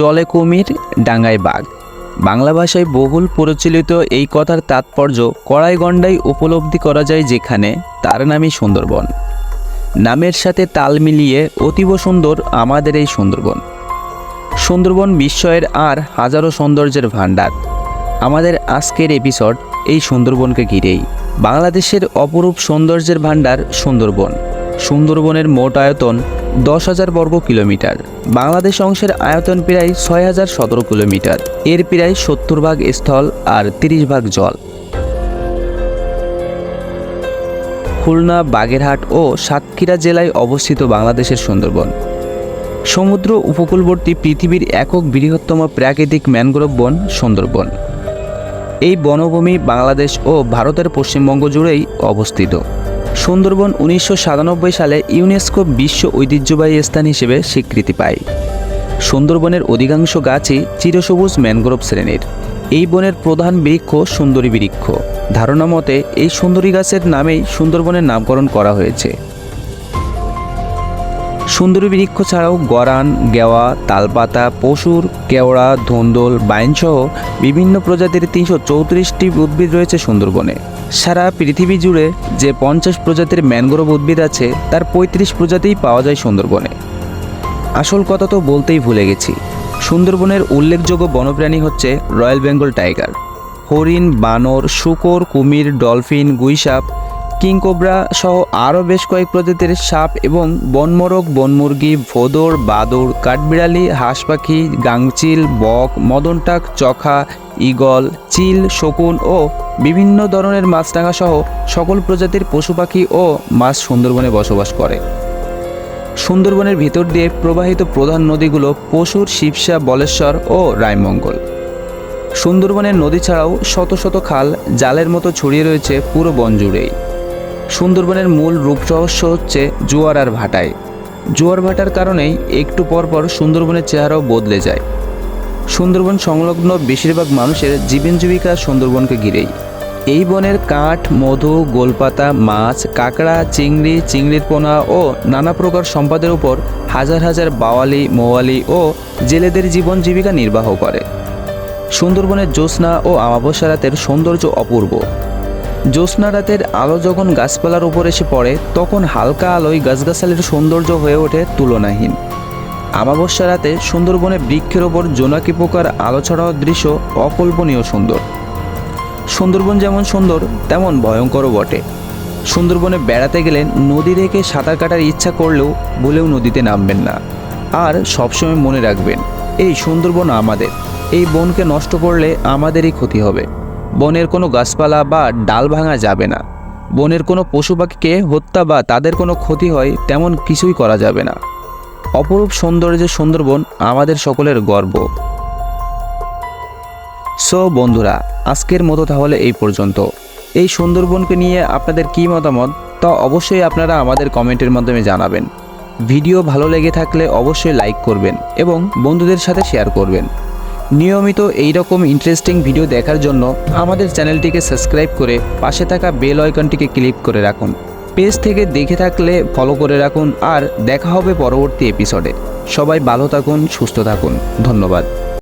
জলে কুমির ডাঙ্গায় বাঘ। বাংলা ভাষায় বহুল প্রচলিত এই কথার তাৎপর্য কড়াইগণ্ডায় উপলব্ধি করা যায় যেখানে তার নামই সুন্দরবন। নামের সাথে তাল মিলিয়ে অতীব সুন্দর আমাদের এই সুন্দরবন। সুন্দরবন বিস্ময়ের আর হাজারো সৌন্দর্যের ভাণ্ডার। আমাদের আজকের এপিসোড এই সুন্দরবনকে ঘিরেই। বাংলাদেশের অপরূপ সৌন্দর্যের ভাণ্ডার সুন্দরবন। সুন্দরবনের মোট আয়তন দশ হাজার বর্গ কিলোমিটার। বাংলাদেশ অংশের আয়তন প্রায় ছয় হাজার সতেরো কিলোমিটার। এর প্রায় সত্তর ভাগ স্থল আর তিরিশ ভাগ জল। খুলনা, বাগেরহাট ও সাতক্ষীরা জেলায় অবস্থিত বাংলাদেশের সুন্দরবন। সমুদ্র উপকূলবর্তী পৃথিবীর একক বৃহত্তম প্রাকৃতিক ম্যানগ্রোভ বন সুন্দরবন। এই বনভূমি বাংলাদেশ ও ভারতের পশ্চিমবঙ্গ জুড়েই অবস্থিত। সুন্দরবন উনিশশো সাতানব্বই সালে ইউনেস্কো বিশ্ব ঐতিহ্যবাহী স্থান হিসেবে স্বীকৃতি পায়। সুন্দরবনের অধিকাংশ গাছই চিরসবুজ ম্যানগ্রোভ শ্রেণির। এই বনের প্রধান বৃক্ষ সুন্দরী বৃক্ষ। ধারণা মতে, এই সুন্দরী গাছের নামেই সুন্দরবনের নামকরণ করা হয়েছে। সুন্দরী বৃক্ষ ছাড়াও গরান, গেওয়া, তালপাতা, পশুর, কেওড়া, ধন্দল, বাইনসহ বিভিন্ন প্রজাতির তিনশো চৌত্রিশটি উদ্ভিদ রয়েছে সুন্দরবনে। সারা পৃথিবী জুড়ে যে পঞ্চাশ প্রজাতির ম্যানগ্রোভ উদ্ভিদ আছে, তার পঁয়ত্রিশ প্রজাতিই পাওয়া যায় সুন্দরবনে। আসল কথা তো বলতেই ভুলে গেছি। সুন্দরবনের উল্লেখযোগ্য বন্যপ্রাণী হচ্ছে রয়্যাল বেঙ্গল টাইগার। হরিণ, বানর, শুকর, কুমির, ডলফিন, গুইসাপ কিংকোবরা সহ আরও বেশ কয়েক প্রজাতির সাপ এবং বনমোরগ, বনমুরগি, ভোদর, বাদুর, কাঠবিড়ালি হাঁস পাখি গাংচিল বক, মদনটাক, চখা, ঈগল, চিল, শকুন ও বিভিন্ন ধরনের মাছরাঙা সহ সকল প্রজাতির পশু পাখি ও মাছ সুন্দরবনে বসবাস করে। সুন্দরবনের ভিতর দিয়ে প্রবাহিত প্রধান নদীগুলো পশুর শিবসা, বলেশ্বর ও রায়মঙ্গল। সুন্দরবনের নদী ছাড়াও শত শত খাল, জালের মতো ছড়িয়ে রয়েছে পুরো বন জুড়েই। সুন্দরবনের মূল রূপ রহস্য হচ্ছে জোয়ার আর ভাটায়। জোয়ার ভাটার কারণেই একটু পর পর সুন্দরবনের চেহারাও বদলে যায়। সুন্দরবন সংলগ্ন বেশিরভাগ মানুষের জীবন জীবিকা সুন্দরবনকে ঘিরেই। এই বনের কাঠ, মধু, গোলপাতা, মাছ, কাঁকড়া, চিংড়ি, চিংড়ির পোনা ও নানা প্রকার সম্পদের উপর হাজার হাজার বাওয়ালি, মোয়ালি ও জেলেদের জীবন জীবিকা নির্বাহ করে। সুন্দরবনের জ্যোৎস্না ও আমাবস্যা রাতের সৌন্দর্য অপূর্ব। জ্যোৎস্না রাতের আলো যখন গাছপালার উপর এসে পড়ে, তখন হালকা আলোয় গাছগাছালির সৌন্দর্য হয়ে ওঠে তুলনাহীন। আমাবস্যা রাতে সুন্দরবনে বৃক্ষের ওপর জোনাকি পোকার আলো ছড়ানোর দৃশ্য অকল্পনীয় সুন্দর। সুন্দরবন যেমন সুন্দর, তেমন ভয়ঙ্করও বটে। সুন্দরবনে বেড়াতে গেলে নদী থেকে সাঁতার কাটার ইচ্ছা করলেও ভুলেও নদীতে নামবেন না। আর সবসময় মনে রাখবেন, এই সুন্দরবন আমাদের। এই বনকে নষ্ট করলে আমাদেরই ক্ষতি হবে। বনের কোনো গাছপালা বা ডাল ভাঙা যাবে না। বনের কোনো পশু পাখিকে হত্যা বা তাদের কোনো ক্ষতি হয় তেমন কিছুই করা যাবে না। অপরূপ সৌন্দর্যের সুন্দরবন আমাদের সকলের গর্ব। সো বন্ধুরা, আজকের মতো তাহলে এই পর্যন্ত। এই সুন্দরবনকে নিয়ে আপনাদের কী মতামত, তা অবশ্যই আপনারা আমাদের কমেন্টের মাধ্যমে জানাবেন। ভিডিও ভালো লেগে থাকলে অবশ্যই লাইক করবেন এবং বন্ধুদের সাথে শেয়ার করবেন। নিয়মিত এই রকম ইন্টারেস্টিং ভিডিও দেখার জন্য আমাদের চ্যানেলটিকে সাবস্ক্রাইব করে পাশে থাকা বেল আইকনটিকে ক্লিক করে রাখুন। পেজ থেকে দেখে থাকলে ফলো করে রাখুন আর দেখা হবে পরবর্তী এপিসোডে সবাই ভালো থাকুন, সুস্থ থাকুন। ধন্যবাদ।